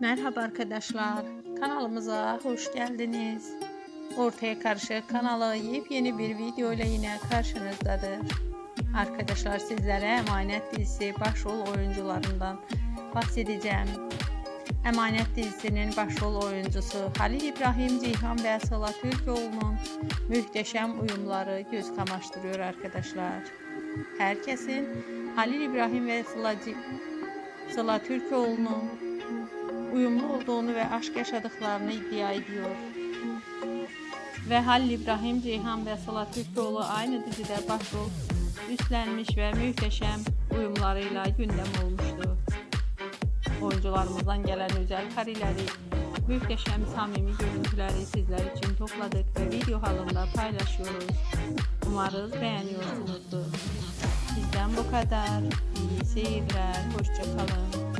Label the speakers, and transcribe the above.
Speaker 1: Merhaba arkadaşlar, kanalımıza hoş geldiniz. Ortaya Karışık kanalı yepyeni bir video ile yine karşınızdadır. Arkadaşlar sizlere Emanet dizisi başrol oyuncularından bahsedeceğim. Emanet dizisinin başrol oyuncusu Halil İbrahim Ceyhan ve Sıla Türkoğlu'nun muhteşem uyumları göz kamaştırıyor arkadaşlar. Herkesin Halil İbrahim ve Sıla, Sıla Türkoğlu'nun uyumlu olduğunu ve aşk yaşadıklarını iddia ediyor. Ve Halil İbrahim Ceyhan ve Sıla Türkoğlu aynı dizide başrol üstlenmiş ve muhteşem uyumlarıyla gündem olmuştu. Oyuncularımızdan gelen özel kareleri, muhteşem samimi görüntüleri sizler için topladık ve video halinde paylaşıyoruz. Umarız beğeniyorsunuzdur. Bizden bu kadar. İyi seyirler. Hoşçakalın.